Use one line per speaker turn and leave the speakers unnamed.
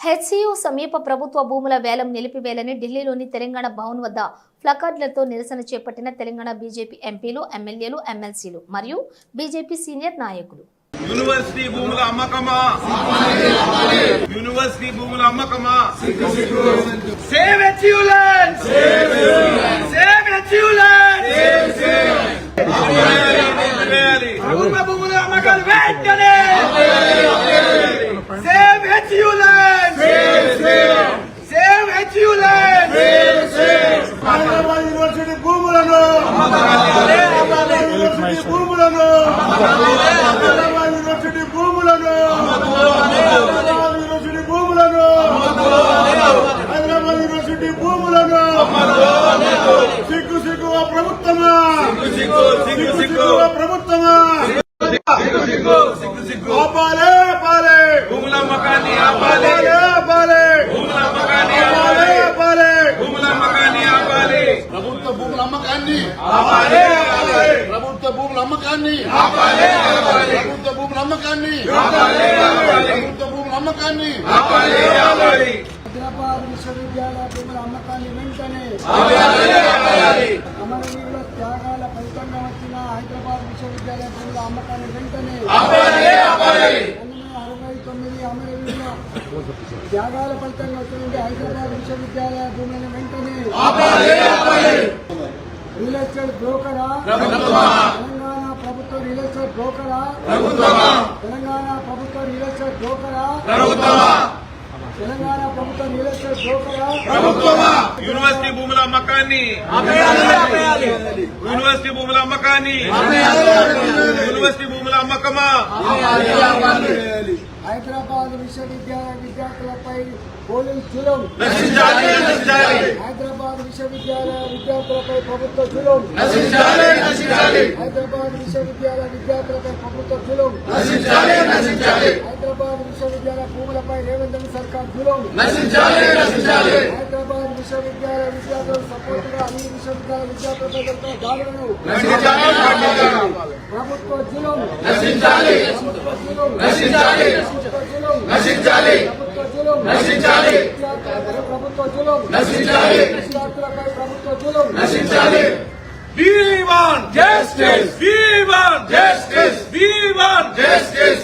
HCU సమీప ప్రభుత్వ భూముల వేలం నిలిపివేయాలని ఢిల్లీలోని తెలంగాణ భవన్ వద్ద ప్లకార్డులతో నిరసన చేపట్టిన తెలంగాణ బీజేపీ ఎంపీలు ఎమ్మెల్యేలు ఎమ్మెల్సీలు మరియు బీజేపీ సీనియర్ నాయకులు.
యూనివర్సిటీ భూముల అమ్మకమా? యూనివర్సిటీ భూముల అమ్మకమా? సేవ్ సేవ్ భూముల అమ్మకాలు వెంటనే save achievement save achievement
Hyderabad university భూములను. యూనివర్సిటీ భూములను. యూనివర్సిటీ భూములను. యూనివర్సిటీ భూములను. హైదరాబాద్ యూనివర్సిటీ భూములను. సిగ్గు సిగ్గు ప్రభుత్వమా?
సిగ్గు సిగ్గు
ప్రభుత్వమా? ఆపాలే
భూముల అమ్మకాన్ని ఆపాలి
ఆపాలే ఆపాలే
భూముల అమ్మకాన్ని
ఆపాలే
ఆపాలి
ఆపాలే
భూముల అమ్మకాన్ని ఆపాలి
ప్రభుత్వ భూముల అమ్మకాన్ని.
ఆపాలి. ఆపాలి
ప్రభుత్వ భూముల అమ్మకాన్ని.
ఆపాలి. ఆపాలి.
ప్రభుత్వ భూముల అమ్మకాన్ని.
ఆపాలి. ఆపాలి.
ప్రభుత్వ భూముల అమ్మకాన్ని.
ఆపాలి. ఆపాలి.
హైదరాబాద్ విశ్వవిద్యాలయ భూముల అమ్మకాన్ని వెంటనే
ఆపాలి.
అమరవీరుల త్యాగాల ఫలితంగా వచ్చిన హైదరాబాద్ విశ్వవిద్యాలయ భూముల అమ్మకాన్ని వెంటనే
ఆపాలి. ఆపాలి.
పంతొమ్మిది అరవై తొమ్మిది అమరవీరుల త్యాగాల ఫలితంగా వచ్చిన హైదరాబాద్ విశ్వవిద్యాలయ భూములను వెంటనే
ఆపాలి. ఆపాలి.
Real estate బ్రోకరా? తెలంగాణ ప్రభుత్వ రియల్ ఎస్టేట్ బ్రోకరా తెలంగాణ ప్రభుత్వ రియల్ ఎస్టేట్ బ్రోకరా తెలంగాణ ప్రభుత్వ రియల్ ఎస్టేట్ బ్రోకరా
యూనివర్సిటీ భూముల అమ్మకాన్ని? యూనివర్సిటీ భూముల అమ్మకాన్ని? యూనివర్సిటీ భూముల అమ్మకమా?
హైదరాబాద్ విశ్వవిద్యాలయ విద్యార్థులపై పోలింగ్ జులం. హైదరాబాద్ విశ్వవిద్యాలయ విద్యార్థులపై ప్రభుత్వ జులం. హైదరాబాద్ విశ్వవిద్యాలయ విద్యార్థులపై ప్రభుత్వ జులం. హైదరాబాద్ విశ్వవిద్యాలయ భూములపై రేవంత్ రెడ్డి సర్కార్ జులం. హైదరాబాద్ విశ్వవిద్యాలయ విద్యార్థులకు సపోర్ట్గా అన్ని విశ్వవిద్యాలయ విద్యార్థులపై జరుగుతున్న దాడులను ప్రభుత్వ జులం. ప్రభుత్వ జులం.
Want justice. We want justice. We want justice.